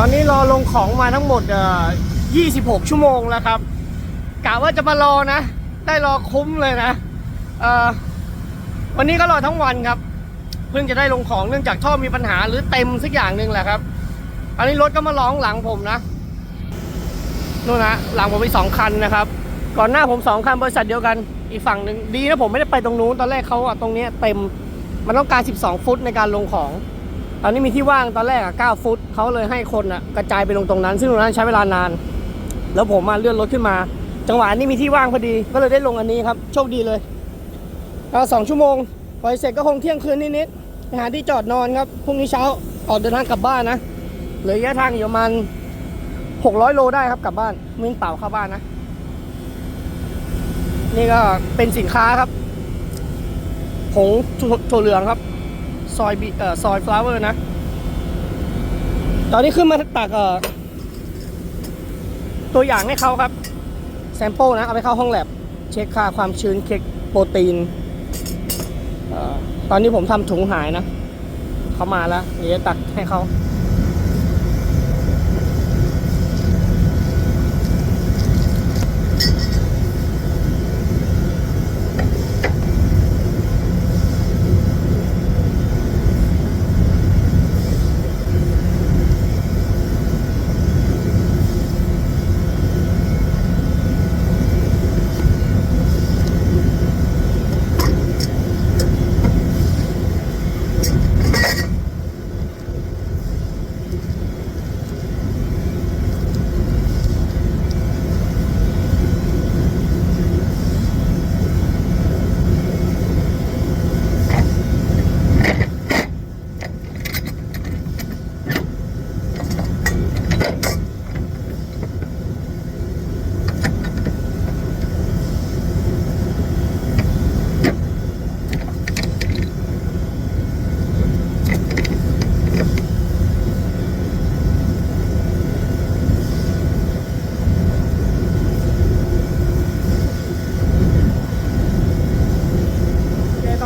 ตอนนี้รอลงของมาทั้งหมด 26 ชั่วโมงแล้วครับกะว่าจะมารอนะ ได้รอคุ้มเลยนะวันนี้ก็รอทั้งวันครับ เพิ่งจะได้ลงของเนื่องจากท่อมีปัญหาหรือเต็มสักอย่างหนึ่งแหละครับ อันนี้รถก็มาร้องหลังผมนะนู่นนะหลังผมมีสองคันนะครับ ก่อนหน้าผมสองคันบริษัทเดียวกันอีกฝั่งหนึ่งดีนะผมไม่ได้ไปตรงนู้นตอนแรกเขาอะตรงนี้เต็มมันต้องการ 12 ฟุตในการลงของ ตอนนี้มีที่ว่างตอนแรกอะ9ฟุตเขาเลยให้คนอะกระจายไปลงตรงนั้น ซึ่งตรงนั้นใช้เวลานาน แล้วผมมาเลื่อนรถขึ้นมา จังหวะนี้มีที่ว่างพอดีก็เลยได้ลงอันนี้ครับ โชคดีเลยก็สองชั่วโมงพอเสร็จก็คงเที่ยงคืนนิดๆไปหาที่จอดนอนครับพรุ่งนี้เช้าออกเดินทางกลับบ้านนะเหลือระยะทางอยู่ประมาณ600 โลได้ครับกลับบ้านวิ่งเปล่าเข้าบ้านนะ นี่ก็เป็นสินค้าครับผงถั่วเหลืองครับ ซอยบีเอ่อซอยฟลาวเวอร์นะ ตอนนี้ขึ้นมาตักเอ่อตัวอย่างให้เขาครับ แซมเปิลนะ เอาไปเข้าห้องแลบ เช็คค่าความชื้นเช็คโปรตีนเอ่อตอนนี้ผมทำถุงหายนะ เขามาแล้ว เดี๋ยวจะตักให้เขา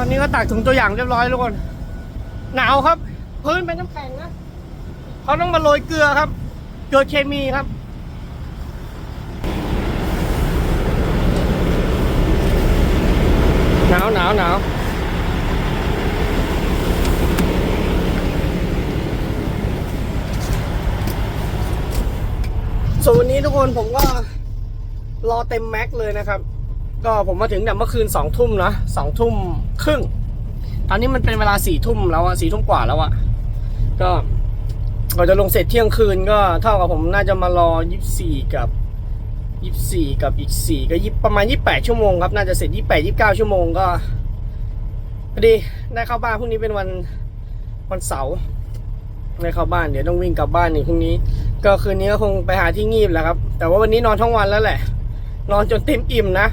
อเคตอนนี้ก็ตักถุงตัวอย่างเรียบร้อยทุกคน หนาวครับ พื้นเป็นน้ำแข็งนะเขาต้องมาโรยเกลือครับ เกลือเคมีครับหนาวหนาวหนาวส่วนวันนี้ทุกคนผมก็รอเต็มแม็กซ์เลยนะครับ ก็ผมมาถึงแต่เมื่อคืนสองทุ่มนะสองทุ่มครึ่ง ตอนนี้มันเป็นเวลาสี่ทุ่มแล้วอะสี่ทุ่มกว่าแล้วอะก็ก็จะลงเสร็จเที่ยงคืนก็เท่ากับผมน่าจะมารอยี่สี่กับยี่สี่กับอีกสี่ก็ยิบประมาณยี่แปดชั่วโมงครับน่าจะเสร็จยี่แปดยี่เก้าชั่วโมงก็พอดีได้เข้าบ้านพรุ่งนี้เป็นวันวันเสาร์ได้เข้าบ้านเดี๋ยวต้องวิ่งกลับบ้านอีกพรุ่งนี้ ก็คืนนี้ก็คงไปหาที่งีบแหละครับ แต่ว่าวันนี้นอนทั้งวันแล้วแหละ นอนจนเต็มอิ่มนะ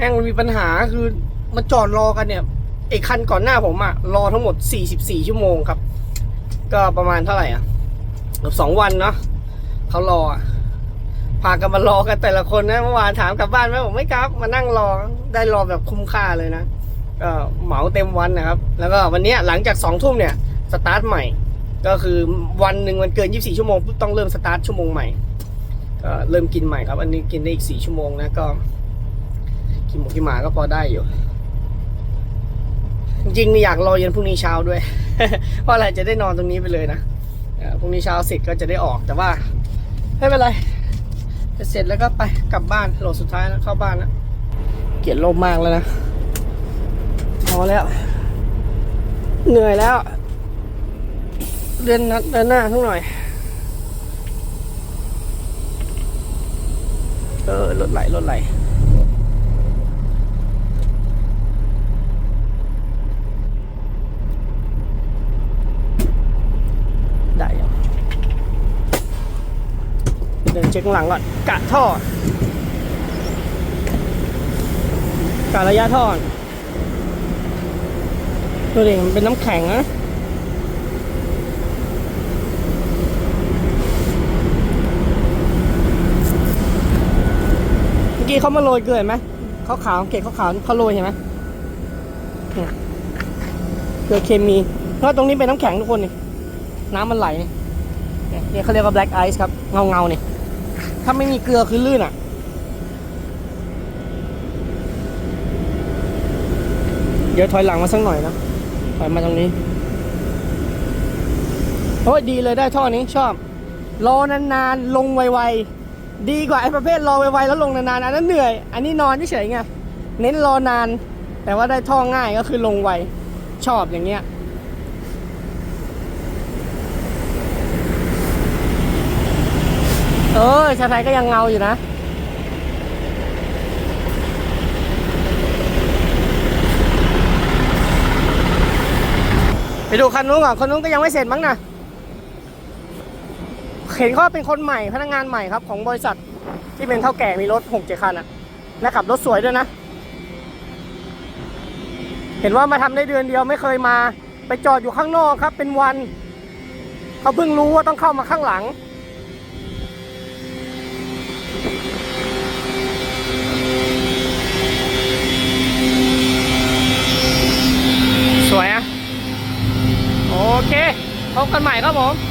แม่งมันมีปัญหาคือมันจอดรอกันเนี่ยไอ้คันก่อนหน้าผมอะรอทั้งหมด 44 ชั่วโมงครับ ก็ประมาณเท่าไหร่อะเกือบสองวันเนาะเขารออะพากันมารอกันแต่ละคนนะเมื่อวานถามกลับบ้านไหมผมไม่กลับมานั่งรอได้รอแบบคุ้มค่าเลยนะก็เหมาเต็มวันนะครับ แล้วก็วันนี้หลังจากสองทุ่มเนี่ยสตาร์ทใหม่ ก็คือวันหนึ่งมันเกิน 24 ชั่วโมงต้องเริ่มสตาร์ทชั่วโมงใหม่ก็เริ่มกินใหม่ครับ อันนี้กินได้อีก 4 ชั่วโมงนะก็ กินหมูกินหมาก็พอได้อยู่ จริงๆอยากรอเย็นพรุ่งนี้เช้าด้วย เพราะอะไรจะได้นอนตรงนี้ไปเลยนะพรุ่งนี้เช้าเสร็จก็จะได้ออกแต่ว่าไม่เป็นไรเสร็จแล้วก็ไปกลับบ้านโหลดสุดท้ายแล้วเข้าบ้านแล้วเกลียดลมมากแล้วนะพอแล้ว เหนื่อยแล้ว เดินนัดเดินหน้าทุกหน่อย เออรถไหลรถไหล ได้ยัง เดินเช็คข้างหลังก่อนกะท่อกะระยะท่อดูดิมันเป็นน้ำแข็งนะเมื่อกี้เขามาโรยเกลือไหมเขาขาวเกล็ดขาขาวเขาโรยเห็นไหมเกลือเคมีเพราะตรงนี้เป็นน้ำแข็งทุกคนนี่น้ำมันไหลเนี่ยเนี่ยเขาเรียกว่า black ice ครับ เงาเงาเนี่ย ถ้าไม่มีเกลือคือลื่นอะ เดี๋ยวถอยหลังมาสักหน่อยนะ ถอยมาตรงนี้ โอ้ยดีเลยได้ท่อนี้ชอบ รอนานๆ ลงไวๆ ดีกว่าไอ้ประเภทรอไวๆแล้วลงนานๆ อันนั้นเหนื่อย อันนี้นอนเฉยไง เน้นรอนาน แต่ว่าได้ท่อง่ายก็คือลงไว ชอบอย่างเงี้ย ออชาไทยก็ยังเงาอยู่นะไปดูคันนู้นก่อนคันนู้นก็ยังไม่เสร็จมั้งนะเห็นเขาเป็นคนใหม่พนักงานใหม่ครับ ของบริษัทที่เป็นเท่าแก่มีรถหกเจ็ดคันอะและขับรถสวยด้วยนะ เห็นว่ามาทำได้เดือนเดียวไม่เคยมา ไปจอดอยู่ข้างนอกครับ เป็นวัน เขาเพิ่งรู้ว่าต้องเข้ามาข้างหลัง ครับผม